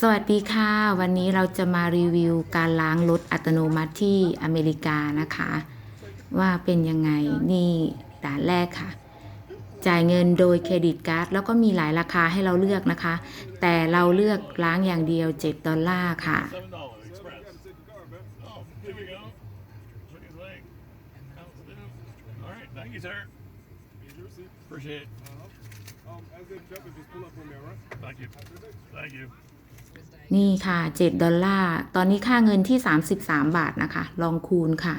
สวัสดีค่ะ วันนี้เราจะมารีวิวการล้างรถอัตโนมัติที่อเมริกานะคะ ว่าเป็นยังไงนี่ด่านแรกค่ะ จ่ายเงินโดยเครดิตการ์ดแล้วก็มีหลายราคาให้เราเลือกนะคะ แต่เราเลือกล้างอย่างเดียว 7 ดอลลาร์ค่ะ Seven dollars express. Oh, here we go. What do you think? All right, thank you, sir. Appreciate it. Um, as they check, just pull up on me, all right? Thank you. Thank you. นี่ค่ะ 7 ดอลลาร์ ตอนนี้ค่าเงินที่ 33 บาทนะคะ ลองคูณค่ะ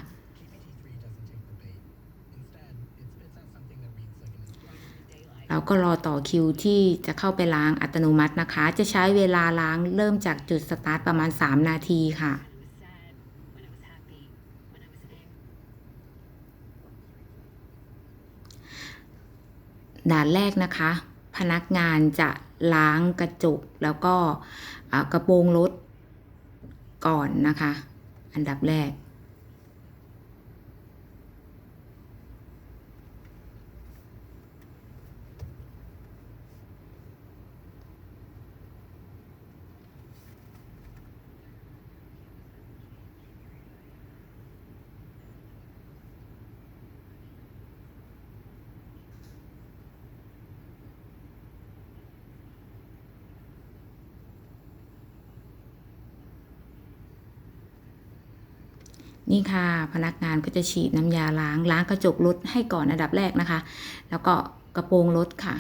เราก็รอต่อคิวที่จะเข้าไปล้างอัตโนมัตินะคะ จะใช้เวลาล้างเริ่มจากจุดสตาร์ทประมาณ 3 นาทีค่ะด่านแรกนะคะ พนักงานจะล้างกระจกแล้วก็กระโปรงรถก่อนนะคะ อันดับแรก นี่ค่ะ พนักงานก็จะฉีดน้ำยาล้างล้างกระจกรถให้ก่อนอันดับแรกนะคะ แล้วก็กระโปรงรถค่ะ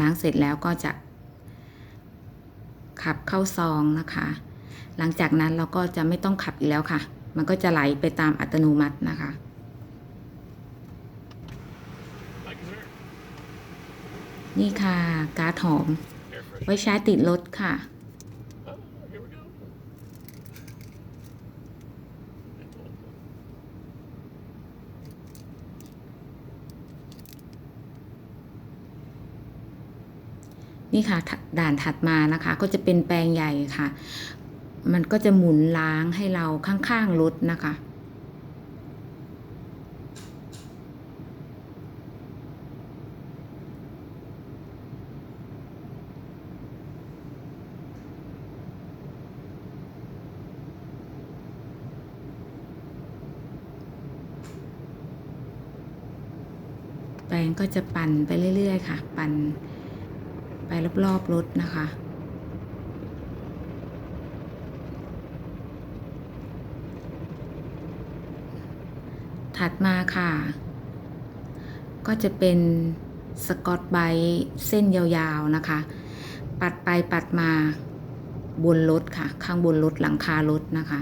ล้างเสร็จแล้วก็จะขับเข้าซองนะคะ หลังจากนั้นเราก็จะไม่ต้องขับอีกแล้วค่ะ มันก็จะไหลไปตามอัตโนมัตินะคะ นี่ค่ะ การ์ดหอม ไว้ใช้ติดรถค่ะ นี่ค่ะดด่านถัดมานะคะ ก็จะเป็นแปลงใหญ่ค่ะ มันก็จะหมุนล้างให้เราข้างๆรถนะคะแปลงก็จะปั่นไปเรื่อย ๆ ค่ะ ปั่น ไปรอบๆรถนะคะ ถัดมาค่ะ ก็จะเป็นสกอตไบรท์เส้นยาวๆนะคะ ปัดไปปัดมาบนรถค่ะ ข้างบนรถหลังคารถนะคะ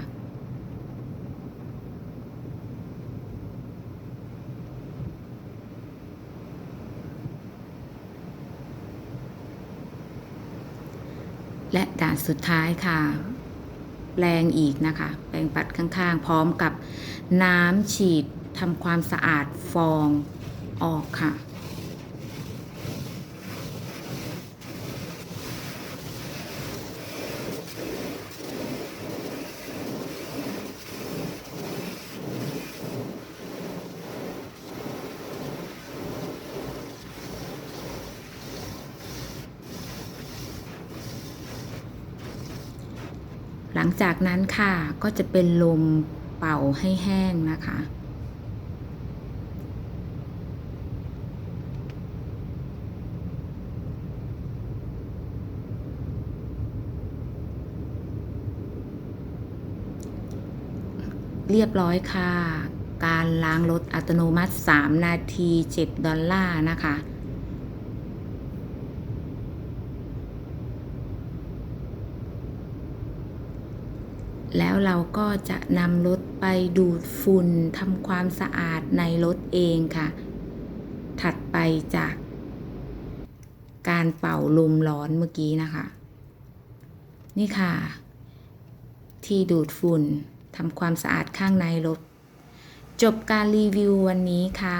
และด่านสุดท้ายค่ะ แปลงอีกนะคะ แปลงปัดข้างๆ พร้อมกับน้ำฉีดทำความสะอาดฟองออกค่ะ หลังจากนั้นค่ะก็จะเป็นลมเป่าให้แห้งนะคะ เรียบร้อยค่ะ การล้างรถอัตโนมัติ 3 นาที 7 ดอลลาร์นะคะ แล้วเราก็จะนำรถไปดูดฝุ่นทำความสะอาดในรถเองค่ะ ถัดไปจากการเป่าลมร้อนเมื่อกี้นะคะ นี่ค่ะ ที่ดูดฝุ่นทำความสะอาดข้างในรถ จบการรีวิววันนี้ค่ะ